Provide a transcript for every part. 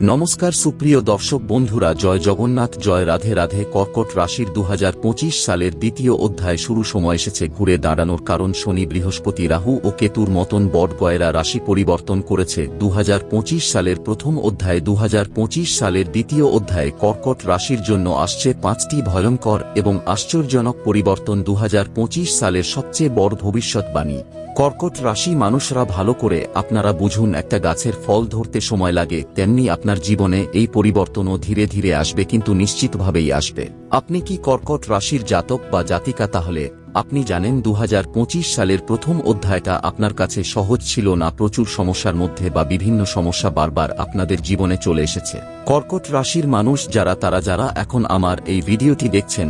নমস্কার সুপ্রিয় দর্শক বন্ধুরা, জয় জগন্নাথ, জয় রাধে রাধে। কর্কট রাশির দুহাজার পঁচিশ সালের দ্বিতীয় অধ্যায় শুরু সময় এসেছে ঘুরে দাঁড়ানোর কারণ শনি, বৃহস্পতি, রাহু ও কেতুর মতন বটগয়েরা রাশি পরিবর্তন করেছে। দুহাজার পঁচিশ সালের প্রথম অধ্যায় দুহাজার পঁচিশ সালের দ্বিতীয় অধ্যায়ে কর্কট রাশির জন্য আসছে পাঁচটি ভয়ঙ্কর এবং আশ্চর্যজনক পরিবর্তন দুহাজার পঁচিশ সালের সবচেয়ে বড় ভবিষ্যৎবাণী। কর্কট রাশি মানুষরা ভালো করে আপনারা বুঝুন, একটা গাছের ফল ধরতে সময় লাগে, তেমনি আপনার জীবনে এই পরিবর্তনও ধীরে ধীরে আসবে, কিন্তু নিশ্চিতভাবেই আসবে। আপনি কি কর্কট রাশির জাতক বা জাতিকা তাহলে? আপনি জানেন দু হাজার পঁচিশ সালের প্রথম অধ্যায়টা আপনার কাছে সহজ ছিল না, প্রচুর সমস্যার মধ্যে বা বিভিন্ন সমস্যা বারবার আপনাদের জীবনে চলে এসেছে। কর্কট রাশির মানুষ যারা, তারা যারা এখন আমার এই ভিডিওটি দেখছেন,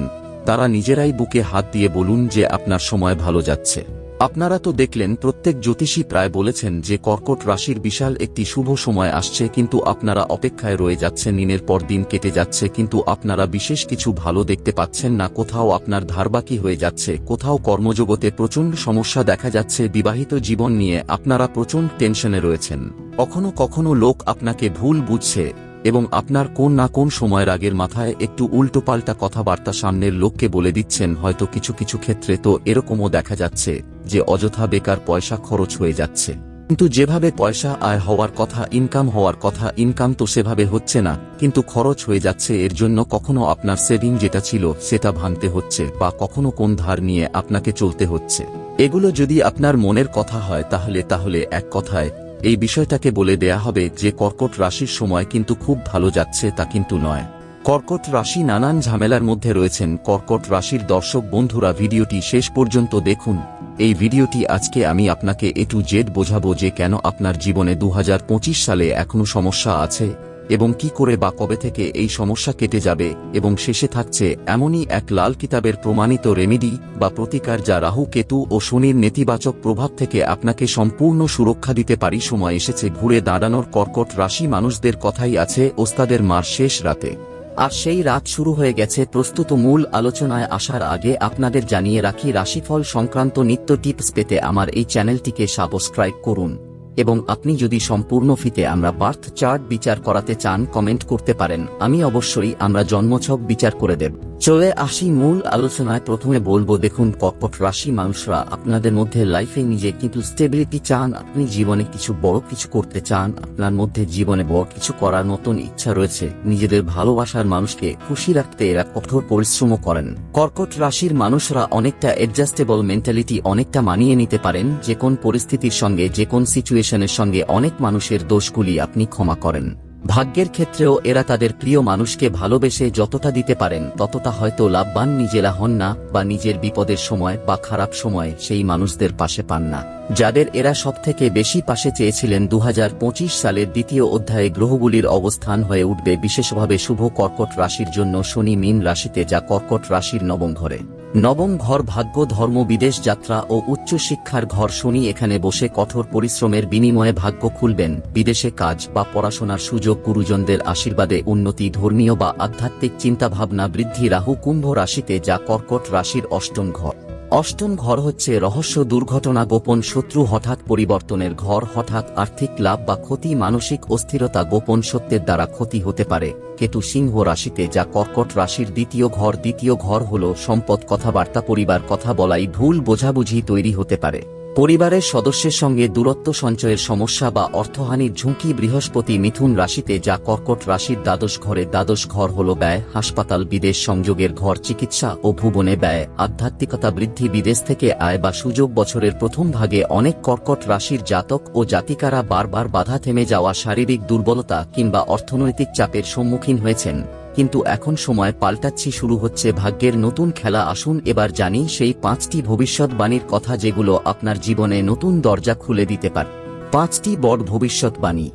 তারা নিজেরাই বুকে হাত দিয়ে বলুন যে আপনার সময় ভালো যাচ্ছে। আপনারা তো দেখলেন, প্রত্যেক জ্যোতিষী প্রায় বলেছেন যে কর্কট রাশির বিশাল একটি শুভ সময় আসছে, কিন্তু আপনারা অপেক্ষায় রয়ে যাচ্ছেন, দিনের পর দিন কেটে যাচ্ছে, কিন্তু আপনারা বিশেষ কিছু ভালো দেখতে পাচ্ছেন না, কোথাও আপনার ধারবাকি হয়ে যাচ্ছে, কোথাও কর্মজগতে প্রচণ্ড সমস্যা দেখা যাচ্ছে, বিবাহিত জীবন নিয়ে আপনারা প্রচণ্ড টেনশনে রয়েছেন। কখনো কখনো লোক আপনাকে ভুল বুঝছে। এবং আপনার কোন না কোন সময়ের আগের মাথায় একটু উল্টোপাল্টা কথাবার্তা সামনের লোককে বলে দিচ্ছেন, হয়তো কিছু কিছু ক্ষেত্রে তো এরকমও দেখা যাচ্ছে যে অযথা বেকার পয়সা খরচ হয়ে যাচ্ছে। কিন্তু যেভাবে পয়সা আয় হওয়ার কথা ইনকাম হওয়ার কথা ইনকাম তো সেভাবে হচ্ছে না, কিন্তু খরচ হয়ে যাচ্ছে, এর জন্য কখনো আপনার সেভিং যেটা ছিল সেটা ভাঙতে হচ্ছে বা কখনো কোন ধার নিয়ে আপনাকে চলতে হচ্ছে। এগুলো যদি আপনার মনের কথা হয়, তাহলে তাহলে এক কথায় এই বিষয়টাকে বলে দেয়া হবে যে কর্কট রাশির সময় কিন্তু খুব ভালো যাচ্ছে তা কিন্তু নয়। কর্কট রাশি নানান ঝামেলার মধ্যে রয়েছেন। কর্কট রাশির দর্শক বন্ধুরা, ভিডিওটি শেষ পর্যন্ত দেখুন। এই ভিডিওটি আজকে আমি আপনাকে এ টু জেড বোঝাবো যে কেন আপনার জীবনে দু হাজার পঁচিশ সালে এখনও সমস্যা আছে। এবং কি করে বা কবে থেকে এই সমস্যা কেটে যাবে এবং শেষে থাকছে এমনই এক লাল কিতাবের প্রমাণিত রেমিডি বা প্রতিকার যা রাহু, কেতু ও শনির নেতিবাচক প্রভাব থেকে আপনাকে সম্পূর্ণ সুরক্ষা দিতে পারি। সময় এসেছে ঘুরে দাঁড়ানোর কর্কট রাশি মানুষদের কথাই আছে ওস্তাদের মার শেষ রাতে। আর সেই রাত শুরু হয়ে গেছে প্রস্তুত মূল আলোচনায় আসার আগে আপনাদের জানিয়ে রাখি রাশিফল সংক্রান্ত নিত্য টিপস পেতে আমার এই চ্যানেলটিকে সাবস্ক্রাইব করুন। এবং আপনি যদি সম্পূর্ণ ফিতে আমরা বার্থ চার্ট বিচার করাতে চান, কমেন্ট করতে পারেন। আমি অবশ্যই আমরা জন্মছক বিচার করে দেব। চলে আসি মূল আলোচনায়। প্রথমে বলব, দেখুন, কর্কট রাশি মানুষরা আপনাদের মধ্যে লাইফে নিজে কিন্তু স্টেবিলিটি চান, আপনি জীবনে কিছু বড় কিছু করতে চান, আপনার মধ্যে জীবনে বড় কিছু করার মতন ইচ্ছা রয়েছে। নিজেদের ভালোবাসার মানুষকে খুশি রাখতে এরা কঠোর পরিশ্রমও করেন। কর্কট রাশির মানুষরা অনেকটা অ্যাডজাস্টেবল মেন্টালিটি অনেকটা মানিয়ে নিতে পারেন। যে কোন পরিস্থিতির সঙ্গে, যে কোন সিচুয়েশনের সঙ্গে অনেক মানুষের দোষগুলি আপনি ক্ষমা করেন। ভাগ্যের ক্ষেত্রেও এরা তাদের প্রিয় মানুষকে ভালোবেসে যতটা দিতে পারেন, ততটা হয়তো লাভবান নিজেরা হন না বা নিজের বিপদের সময় বা খারাপ সময় সেই মানুষদের পাশে পান না। যাদের এরা সবথেকে বেশি পাশে চেয়েছিলেন দু হাজার পঁচিশ সালের দ্বিতীয় অধ্যায়ে গ্রহগুলির অবস্থান হয়ে উঠবে, বিশেষভাবে শুভ কর্কট রাশির জন্য শনি মিন রাশিতে যা কর্কট রাশির নবম ঘরে। নবম ঘর ভাগ্য, ধর্ম, বিদেশ যাত্রা ও উচ্চ শিক্ষার ঘর শনি এখানে বসে কঠোর পরিশ্রমের বিনিময়ে ভাগ্য খুলবেন। বিদেশে কাজ বা পড়াশোনার সুযোগ গুরুজনদের আশীর্বাদে উন্নতি ধর্মীয় বা আধ্যাত্মিক চিন্তাভাবনা বৃদ্ধি রাহু কুম্ভ রাশিতে যা কর্কট রাশির অষ্টম ঘর। অষ্টম ঘর হচ্ছে রহস্য দুর্ঘটনা গোপন শত্রু হঠাৎ পরিবর্তনের ঘর, হঠাৎ আর্থিক লাভ বা ক্ষতি, মানসিক অস্থিরতা গোপন সত্যের দ্বারা ক্ষতি হতে পারে। কেতু সিংহ রাশিতে যা কর্কট রাশির দ্বিতীয় ঘর দ্বিতীয় ঘর হল সম্পদ, কথাবার্তা, পরিবার, কথা বলাই, ভুল বোঝাবুঝি তৈরি হতে পারে। পরিবারের সদস্যের সঙ্গে দূরত্ব সঞ্চয়ের সমস্যা বা অর্থহানির ঝুঁকি বৃহস্পতি মিথুন রাশিতে যা কর্কট রাশির দ্বাদশ ঘরে দ্বাদশ ঘর হল ব্যয়, হাসপাতাল, বিদেশ, সংযোগের ঘর, চিকিৎসা ও ভুবনে ব্যয়। আধ্যাত্মিকতা বৃদ্ধি, বিদেশ থেকে আয় বা সুযোগ বছরের প্রথম ভাগে অনেক কর্কট রাশির জাতক ও জাতিকারা বারবার বাধা থেমে যাওয়া শারীরিক দুর্বলতা কিংবা অর্থনৈতিক চাপের সম্মুখীন হয়েছেন। কিন্তু এখন সময় পাল্টাচ্ছি, শুরু হচ্ছে ভাগ্যের নতুন খেলা। আসুন এবার জানি সেই পাঁচটি ভবিষ্যৎবাণীর কথা যেগুলো আপনার জীবনে নতুন দরজা খুলে দিতে পারে। পাঁচটি বড় ভবিষ্যৎবাণী।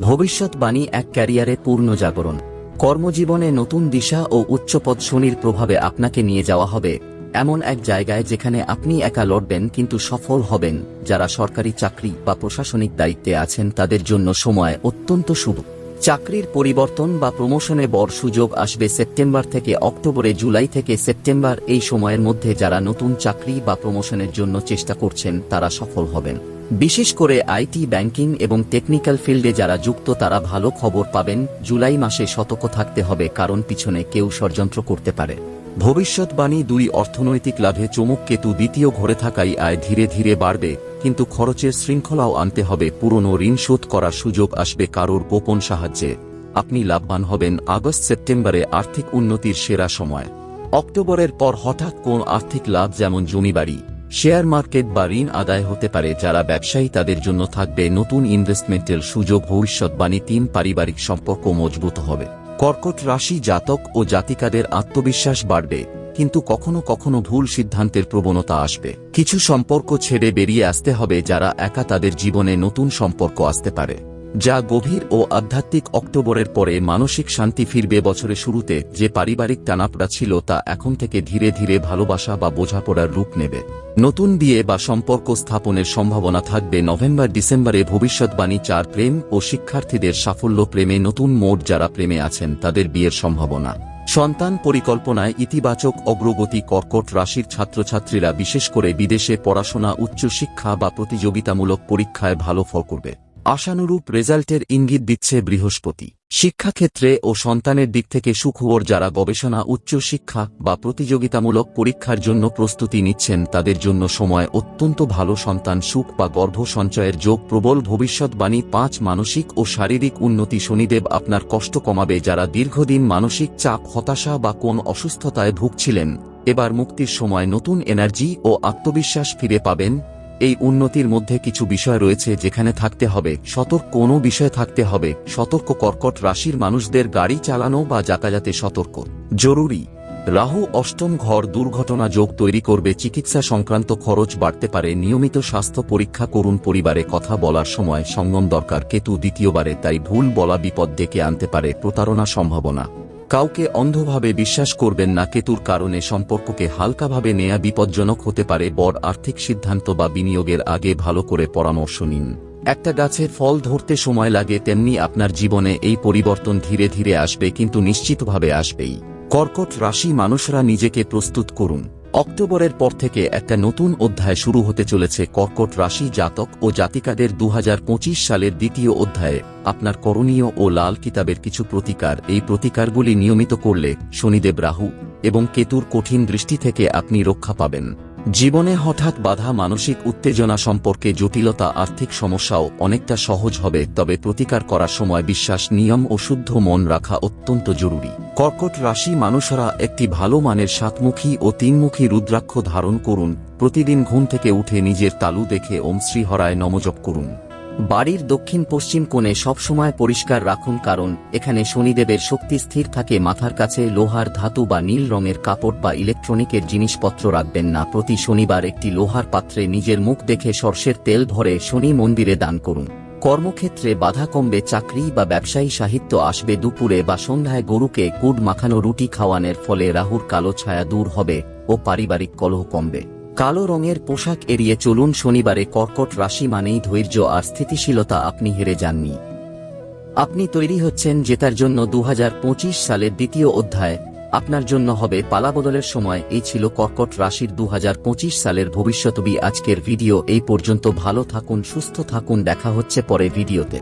ভবিষ্যৎবাণী এক ক্যারিয়ারে পূর্ণ জাগরণ। কর্মজীবনে নতুন দিশা ও উচ্চপদ শনির প্রভাবে আপনাকে নিয়ে যাওয়া হবে। এমন এক জায়গায় যেখানে আপনি একা লড়বেন কিন্তু সফল হবেন। যারা সরকারি চাকরি বা প্রশাসনিক দায়িত্বে আছেন তাদের জন্য সময় অত্যন্ত শুভ। চাকরির পরিবর্তন বা প্রমোশনে বড় সুযোগ আসবে সেপ্টেম্বর থেকে অক্টোবরে জুলাই থেকে সেপ্টেম্বর এই সময়ের মধ্যে যারা নতুন চাকরি বা প্রমোশনের জন্য চেষ্টা করছেন, তারা সফল হবেন। বিশেষ করে আইটি ব্যাংকিং এবং টেকনিক্যাল ফিল্ডে যারা যুক্ত, তারা ভালো খবর পাবেন। জুলাই মাসে সতর্ক থাকতে হবে, কারণ পিছনে কেউ ষড়যন্ত্র করতে পারে। ভবিষ্যৎবাণী দুই অর্থনৈতিক লাভে চমক কেতু দ্বিতীয় ঘরে থাকাই আয় ধীরে ধীরে বাড়বে। কিন্তু খরচের শৃঙ্খলাও আনতে হবে। পুরনো ঋণ শোধ করার সুযোগ আসবে কারোর গোপন সাহায্যে। আপনি লাভবান হবেন আগস্ট সেপ্টেম্বরে আর্থিক উন্নতির সেরা সময়। অক্টোবরের পর হঠাৎ কোন আর্থিক লাভ যেমন জমিবাড়ি, শেয়ার মার্কেট বা ঋণ আদায় হতে পারে, যারা ব্যবসায়ী তাদের জন্য থাকবে নতুন ইনভেস্টমেন্টের সুযোগ। ভবিষ্যৎবাণী তিন, পারিবারিক সম্পর্ক মজবুত হবে। কর্কট রাশি জাতক ও জাতিকাদের আত্মবিশ্বাস বাড়বে। কিন্তু কখনো কখনো ভুল সিদ্ধান্তের প্রবণতা আসবে। কিছু সম্পর্ক ছেড়ে বেরিয়ে আসতে হবে যারা একা তাদের জীবনে নতুন সম্পর্ক আসতে পারে। যা গভীর ও আধ্যাত্মিক অক্টোবরের পরে মানসিক শান্তি ফিরবে বছরের শুরুতে, যে পারিবারিক টানাপড়া ছিল তা এখন থেকে ধীরে ধীরে ভালোবাসা বা বোঝাপড়ার রূপ নেবে। নতুন বিয়ে বা সম্পর্ক স্থাপনের সম্ভাবনা থাকবে নভেম্বর ডিসেম্বরে ভবিষ্যৎবাণী চার প্রেম ও শিক্ষার্থীদের সাফল্য প্রেমে নতুন মোড যারা প্রেমে আছেন তাদের বিয়ের সম্ভাবনা। সন্তান পরিকল্পনায় ইতিবাচক অগ্রগতি কর্কট রাশির ছাত্রছাত্রীরা বিশেষ করে বিদেশে পড়াশোনা উচ্চশিক্ষা বা প্রতিযোগিতামূলক পরীক্ষায় ভালো ফল করবে। আশানুরূপ রেজাল্টের ইঙ্গিত দিচ্ছে বৃহস্পতি। শিক্ষাক্ষেত্রে ও সন্তানের দিক থেকে সুখবর যারা গবেষণা, উচ্চশিক্ষা বা প্রতিযোগিতামূলক পরীক্ষার জন্য প্রস্তুতি নিচ্ছেন, তাদের জন্য সময় অত্যন্ত ভালো সন্তান সুখ বা গর্ভ সঞ্চয়ের যোগ প্রবল ভবিষ্যৎবাণী। পাঁচ, মানসিক ও শারীরিক উন্নতি। শনিদেব আপনার কষ্ট কমাবে যারা দীর্ঘদিন মানসিক চাপ, হতাশা বা কোন অসুস্থতায় ভুগছিলেন। এবার মুক্তির সময় নতুন এনার্জি ও আত্মবিশ্বাস ফিরে পাবেন। এই উন্নতির মধ্যে কিছু বিষয় রয়েছে যেখানে থাকতে হবে, সতর্ক কোনো বিষয় থাকতে হবে, সতর্ক কর্কট রাশির মানুষদের গাড়ি চালানো বা যাতায়াতে সতর্ক। জরুরি। রাহু অষ্টম ঘর দুর্ঘটনা যোগ তৈরি করবে, চিকিৎসা সংক্রান্ত খরচ বাড়তে পারে, নিয়মিত স্বাস্থ্য পরীক্ষা করুন, পরিবারে কথা বলার সময় সঙ্গম দরকার, কেতু দ্বিতীয়বারে, তাই ভুল বলা বিপদ ডেকে আনতে পারে প্রতারণা সম্ভাবনা। কাউকে অন্ধভাবে বিশ্বাস করবেন না, কেতুর কারণে সম্পর্ককে হালকাভাবে নেয়া বিপজ্জনক হতে পারে। বড় আর্থিক সিদ্ধান্ত বা বিনিয়োগের আগে ভালো করে পরামর্শ নিন। একটা গাছের ফল ধরতে সময় লাগে, তেমনি আপনার জীবনে এই পরিবর্তন ধীরে ধীরে আসবে, কিন্তু নিশ্চিতভাবে আসবেই। কর্কট রাশি মানুষরা নিজেকে প্রস্তুত করুন। অক্টোবরের পর থেকে একটা নতুন অধ্যায় শুরু হতে চলেছে কর্কট রাশি জাতক ও জাতিকাদের দু হাজার পঁচিশ সালের দ্বিতীয় অধ্যায়ে। আপনার করণীয় ও লাল কিতাবের কিছু প্রতিকার। এই প্রতিকারগুলি নিয়মিত করলে শনিদেব রাহু এবং কেতুর কঠিন দৃষ্টি থেকে আপনি রক্ষা পাবেন। জীবনে হঠাৎ বাধা মানসিক উত্তেজনা সম্পর্কে জটিলতা, আর্থিক সমস্যাও অনেকটা সহজ হবে, তবে প্রতিকার করার সময় বিশ্বাস, নিয়ম ও শুদ্ধ মন রাখা অত্যন্ত জরুরি। কর্কট রাশি মানুষরা একটি ভালো মানের সাতমুখী ও তিনমুখী রুদ্রাক্ষ ধারণ করুন। প্রতিদিন ঘুম থেকে উঠে নিজের তালু দেখে ওম শ্রীহরায় নমজপ করুন। বাড়ির দক্ষিণ পশ্চিম কোণে সবসময় পরিষ্কার রাখুন কারণ এখানে শনিদেবের শক্তি স্থির থাকে মাথার কাছে লোহার ধাতু বা নীল রঙের কাপড় বা ইলেকট্রনিকের জিনিসপত্র রাখবেন না। প্রতি শনিবার একটি লোহার পাত্রে নিজের মুখ দেখে সর্ষের তেল ভরে শনি মন্দিরে দান করুন। কর্মক্ষেত্রে বাধা কমবে, চাকরি বা ব্যবসায়ী সাহিত্য আসবে দুপুরে বা সন্ধ্যায় গরুকে গুড় মাখানো রুটি খাওয়ানোর ফলে রাহুর কালো ছায়া দূর হবে ও পারিবারিক কলহ কমবে। কালো রঙের পোশাক এড়িয়ে চলুন শনিবারে কর্কট রাশি মানেই ধৈর্য আর স্থিতিশীলতা আপনি হেরে যাননি। আপনি তৈরি হচ্ছেন জেতার জন্য দু হাজার পঁচিশ সালের দ্বিতীয় অধ্যায়। আপনার জন্য হবে পালাবদলের সময়। এই ছিল কর্কট রাশির দু হাজার পঁচিশ সালের ভবিষ্যৎবী আজকের ভিডিও। এই পর্যন্ত ভালো থাকুন, সুস্থ থাকুন। দেখা হচ্ছে পরে ভিডিওতে।